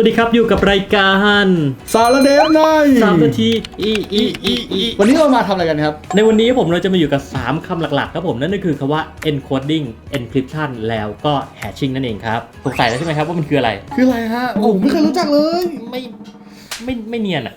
วัสดีครับอยู่กับรายการสารเดฟในสามนาทีอีอีอีอีวันนี้เรามาทำอะไรกันครับ ในวันนี้ผมเราจะมาอยู่กับ 3คำหลักๆ ครับผม นั่นก็คือคำว่า encoding encryption แล้วก็ hashing นั่นเองครับสงสัยแล้วใช่ไหมครับว่ามันคืออะไร คืออะไรฮะ โอ้โหไม่เคยรู้จักเลย ไม่ ไม่ไม่เนียนอะ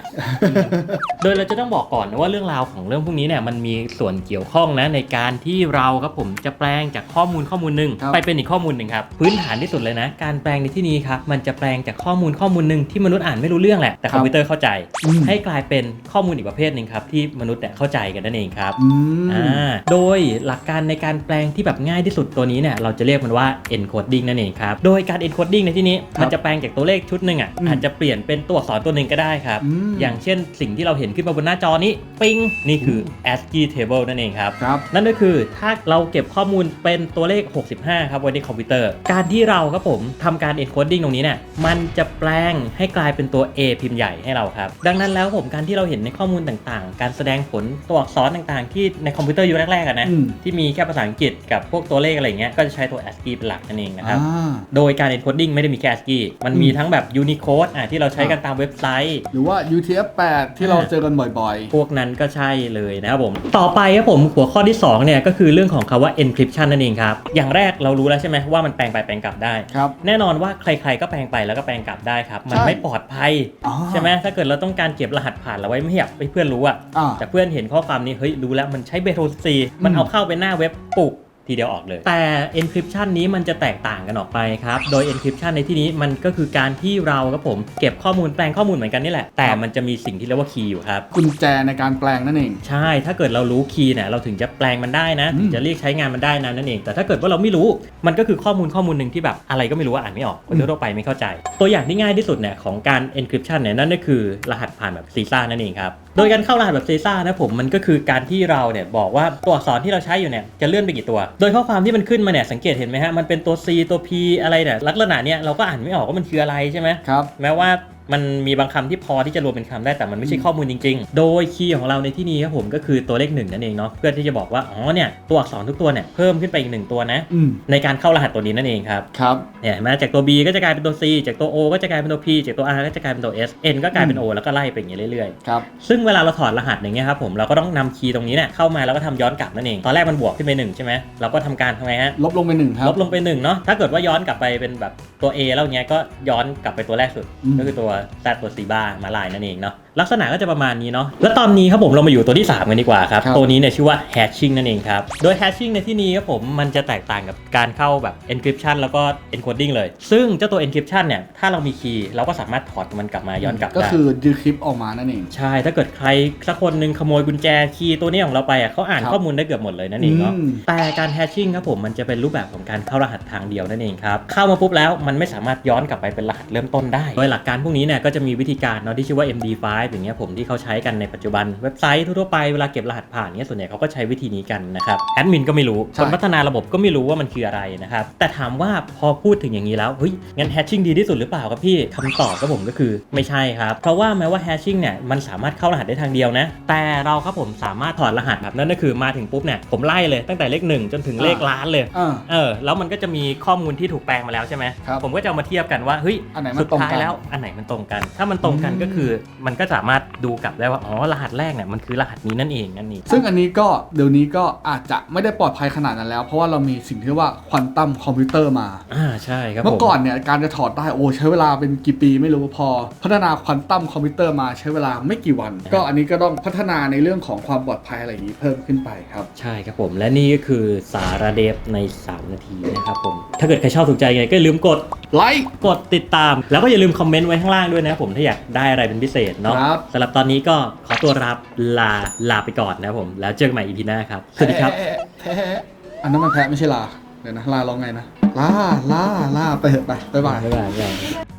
โดยเราจะต้องบอกก่อนนะว่าเรื่องราวของเรื่องพวกนี้เนี่ยมันมีส่วนเกี่ยวข้องนะในการที่เราครับผมจะแปลงจากข้อมูลข้อมูลหนึ่งครับ ไปเป็นอีกข้อมูลหนึ่งครับพื้นฐานที่สุดเลยนะ การแปลงในที่นี้ครับมันจะแปลงจากข้อมูลข้อมูลหนึ่งที่มนุษย์อ่านไม่รู้เรื่องแหละแต่คอมพิวเตอร์เข้าใจ อืมให้กลายเป็นข้อมูลอีกประเภทหนึ่งครับที่มนุษย์เนี่ยเข้าใจกันนั่นเองครับอืมอ่าโดยหลักการในการแปลงที่แบบง่ายที่สุดตัวนี้เนี่ยเราจะเรียกมันว่า encoding นั่นเองครับโดยการ encoding ในที่นี้ครับมันจะแปลงจากตัวเลขชุดหนึ่งอะอืมอาจจะเปลี่ยนเป็นตัวอักษรตัวหนึ่งก็ได้ครับ อืม อย่างเช่นสิ่งที่เราเห็นขึ้นมาบนหน้าจอนี้ปิงนี่คือ ASCII table นั่นเองครับ ครับ นั่นก็คือถ้าเราเก็บข้อมูลเป็นตัวเลข 65 ครับไว้ในคอมพิวเตอร์ การที่เราครับผมทำการ encoding ตรงนี้เนี่ยมันจะแปลงให้กลายเป็นตัว A พิมพ์ใหญ่ให้เราครับ ดังนั้นแล้วผมการที่เราเห็นในข้อมูลต่างๆ การแสดงผลตัวอักษรต่างๆ ที่ในคอมพิวเตอร์ยุคแรกๆอะนะอืม ที่มีแค่ภาษาอังกฤษกับพวกตัวเลขอะไรเงี้ยก็จะใช้ตัว ASCII เป็นหลักนั่นเองนะครับ อ่า โดยการ encoding ไม่ได้มีแค่ ASCII มันมีอืมทั้งแบบ Unicode อะที่เราใช้กันตามเว็บไซต์หรือว่า UTF-8 ที่เราเจอกันบ่อยพวกนั้นก็ใช่เลยนะครับผม ต่อไปครับผมหัวข้อที่ 2 เนี่ย ก็คือเรื่องของคำว่า encryption นั่นเองครับ อย่างแรกเรารู้แล้วใช่ไหมว่ามันแปลงไปแปลงกลับได้ ๆ ครับ แน่นอนว่าใครๆก็แปลงไปแล้วก็แปลงกลับได้ครับ มันใช่ ไม่ปลอดภัยอ๋อใช่ไหมถ้าเกิดเราต้องการเก็บรหัสผ่านเราไว้ไม่ให้แบบให้เพื่อนรู้อะอ่าแต่เพื่อนเห็นข้อความนี้เฮ้ยรู้แล้วมันใช้เบโทรซีมันอืมเอาเข้าไปหน้าเว็บปุก ทีเดียวออกเลย แต่ encryption นี้มันจะแตกต่างกันออกไปครับ โดย encryption ในที่นี้มันก็คือการที่เราครับผมเก็บข้อมูลแปลงข้อมูลเหมือนกันนี่แหละ แต่มันจะมีสิ่งที่เรียกว่าคีย์อยู่ครับ กุญแจในการแปลงนั่นเอง ใช่ ถ้าเกิดเรารู้คีย์เนี่ยเราถึงจะแปลงมันได้นะอืมถึงจะเรียกใช้งานมันได้นะนั่นเอง แต่ถ้าเกิดว่าเราไม่รู้ มันก็คือข้อมูลข้อมูลหนึ่งที่แบบอะไรก็ไม่รู้ว่าอ่านไม่ออกคนทั่วๆไปไม่เข้าใจ ตัวอย่างที่ง่ายที่สุดเนี่ยของการ encryption เนี่ยนั่นก็คือรหัสผ่านแบบซีซ่านั่นเองครับ โดยการเข้ารหัสแบบซีซ่านะผมมันก็คือการที่เราเนี่ยบอกว่าตัวอักษรที่เราใช้อยู่เนี่ยจะเลื่อนไปกี่ตัวโดยข้อความที่มันขึ้นมาเนี่ยสังเกตเห็นไหมฮะมันเป็นตัว C ตัว P อะไรเนี่ยลักษณะเนี่ยเราก็อ่านไม่ออกว่ามันคืออะไรใช่ไหมครับแม้ว่ามันมีบางคำที่พอที่จะรวมเป็นคำได้แต่มันไม่ใช่ข้อมูลจริง ๆ โดยคีย์ของเราในที่นี้ครับผมก็คือตัวเลขหนึ่งนั่นเองเนาะเพื่อที่จะบอกว่าอ๋อเนี่ยตัวอักษรทุกตัวเนี่ยเพิ่มขึ้นไปอีกหนึ่งตัวนะอืมในการเข้ารหัสตัวนี้นั่นเองครับครับเนี่ยเห็นไหมจากตัว B ก็จะกลายเป็นตัว C จากตัว O ก็จะกลายเป็นตัว P จากตัว R ก็จะกลายเป็นตัว S N ก็กลายเป็น O แล้วก็ไล่ไปอย่างเงี้ยเรื่อยครับๆซึ่งเวลาเราถอดรหัสอย่างเงี้ยครับผมเราก็ต้องนำคีย์ตรงนี้เนี่ยเข้ามาแล้วก็ทำย้อนกลับนั่นเองตอนแรกมันบวกขึ้นไปหนึ่งใช่ไหมเราก็ทำการทำไงฮะลบลงไปหนึ่งครับลบลงไปหนึ่งเนาะถ้าเกิดว่าย้อนกลับไปเป็นแบบตัว A แล้วเนี้ยก็ย้อนกลับไปตัวแรกสุดอืมก็คือตัว Z ตัว C บ้ามาลายนั่นเองเนาะลักษณะก็จะประมาณนี้เนาะแล้วตอนนี้ครับผมเรามาอยู่ตัวที่ 3 กันดีกว่าครับครับตัวนี้เนี่ยชื่อว่า hashing นั่นเองครับ โดย hashing ในที่นี้ครับผมมันจะแตกต่างกับการเข้าแบบ encryption แล้วก็ encoding เลย ซึ่งเจ้าตัว encryption เนี่ยถ้าเรามีคีย์เราก็สามารถถอดมันกลับมาย้อนกลับก็ได้คือดีคริปออกมานั่นเอง ใช่ ถ้าเกิดใครสักคนหนึ่งขโมยกุญแจคีย์ตัวนี้ของเราไปอะเขาอ่านครับข้อมูลได้เกือบหมดเลยนั่นเองเนาะอืมแต่การแฮชชิ่งครับผมมันจะเป็นรูปแบบของการเข้ารหัสทางเดียวนั่นเองครับเข้ามาปุ๊บแล้วมันไม่สามารถย้อนกลับไปเป็นรหัสเริ่มต้นได้ โดยหลักการพวกนี้เนี่ยก็จะมีวิธีการเนาะที่ชื่อว่า MD5 อย่างเงี้ยผมที่เขาใช้กันในปัจจุบันเว็บไซต์ทั่วๆไปเวลาเก็บรหัสผ่านเงี้ยส่วนใหญ่เขาก็ใช้วิธีนี้กันนะครับแอดมินก็ไม่รู้ใช่คนพัฒนาระบบก็ไม่รู้ว่ามันคืออะไรนะครับแต่ถามว่าพอพูดถึงอย่างนี้แล้วเฮ้ยงั้นแฮชชิ่งดีที่สุดหรือเปล่าครับพี่คำตอบก็ผมก็คือไม่ใช่ครับเพราะว่าแม้ว่าแฮชชิ่งเนี่ยมันสามารถเข้ารหัสได้ทางเดียวนะแต่เราครับผมสามารถถอดรหัสแบบนั้นก็คือมาถึงปุ๊บเนี่ยผมไล่เลยตั้งแต่เลขหนึ่งจนถึงเลขล้านเลยอ่าเออแล้วมันก็จะมีข้อมูลที่ถูกแปลงมาแล้วใช่ไหมครับผมก็จะเอามาเทียบกันว่าเฮ้ยอันไหนมันสุดตรงท้ายกันแล้วอันไหนมันตรงกัน ถ้ามันตรงกันอืมก็คือ มันก็สามารถดูกลับได้ว่า อ๋อ รหัสแรกเนี่ยมันคือรหัสนี้นั่นเองนั่นนี่ซึ่งอันนี้ก็เดี๋ยวนี้ก็อาจจะไม่ได้ปลอดภัยขนาดนั้นแล้ว เพราะว่าเรามีสิ่งที่เรียกว่าควอนตัมคอมพิวเตอร์มา อ่า ใช่ครับเมื่ผอมก่อนเนี่ยการจะถอดได้โอ้ใช้เวลาเป็นกี่ปีไม่รู้พอ พัฒนาควอนตัมคอมพิวเตอร์มาใช้เวลาไม่กี่วัน ก็อันนี้ก็ต้องพัฒนาในเรื่องของความปลอดภัยอะไรอย่างนี้เพิ่มขึ้นไปครับ ใช่ครับผม และนี่ก็คือสารเดฟใน 3 นาทีนะครับผม ถ้าเกิดใครชอบถูกใจไงก็อย่าลืมกดไลค์กดติดตาม แล้วก็อย่าลืมคอมเมนต์ไว้ข้างล่างด้วยนะครับผมถ้าอยากได้อะไรเป็นพิเศษเนาะครับ สำหรับตอนนี้ก็ขอตัวรับลาลาไปก่อนนะครับผม แล้วเจอกันใหม่อีพีหน้าครับ สวัสดีครับ แพะแพะอันนั้นมันแพะไม่ใช่ลา เดี๋ยวนะลาร้องไงนะ ลา ลา ลา ไปเถอะไปบ๊ายบาย บ๊ายบาย